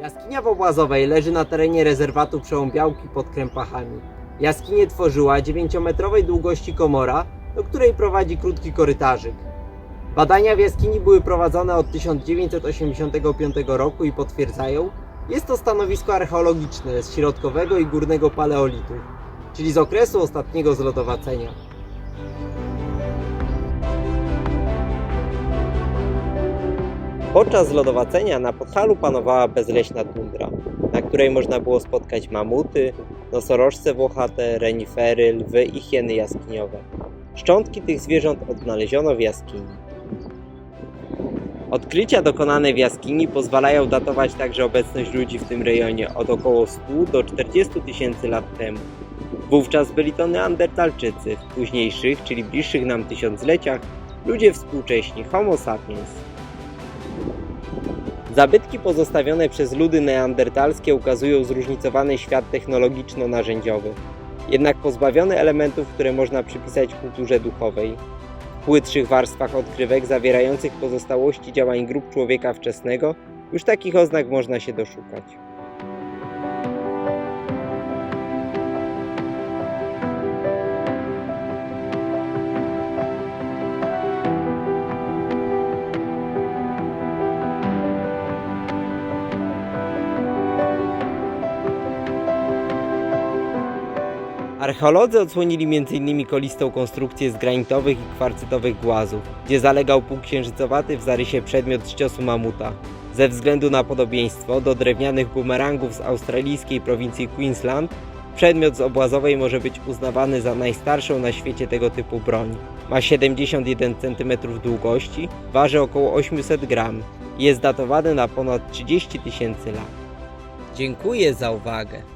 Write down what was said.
Jaskinia Wobłazowej leży na terenie rezerwatu Przełąbiałki pod Krępachami. Jaskinię tworzyła 9-metrowej długości komora, do której prowadzi krótki korytarzyk. Badania w jaskini były prowadzone od 1985 roku i potwierdzają, jest to stanowisko archeologiczne z środkowego i górnego paleolitu, czyli z okresu ostatniego zlodowacenia. Podczas lodowacenia na Podhalu panowała bezleśna tundra, na której można było spotkać mamuty, nosorożce włochate, renifery, lwy i hieny jaskiniowe. Szczątki tych zwierząt odnaleziono w jaskini. Odkrycia dokonane w jaskini pozwalają datować także obecność ludzi w tym rejonie od około 100 do 40 tysięcy lat temu. Wówczas byli to neandertalczycy, w późniejszych, czyli bliższych nam tysiącleciach, ludzie współcześni Homo sapiens. Zabytki pozostawione przez ludy neandertalskie ukazują zróżnicowany świat technologiczno-narzędziowy, jednak pozbawiony elementów, które można przypisać kulturze duchowej. W płytszych warstwach odkrywek zawierających pozostałości działań grup człowieka wczesnego już takich oznak można się doszukać. Archeolodzy odsłonili m.in. kolistą konstrukcję z granitowych i kwarcytowych głazów, gdzie zalegał półksiężycowaty w zarysie przedmiot z ciosu mamuta. Ze względu na podobieństwo do drewnianych bumerangów z australijskiej prowincji Queensland, przedmiot z obłazowej może być uznawany za najstarszą na świecie tego typu broń. Ma 71 cm długości, waży około 800 gram i jest datowany na ponad 30 tysięcy lat. Dziękuję za uwagę.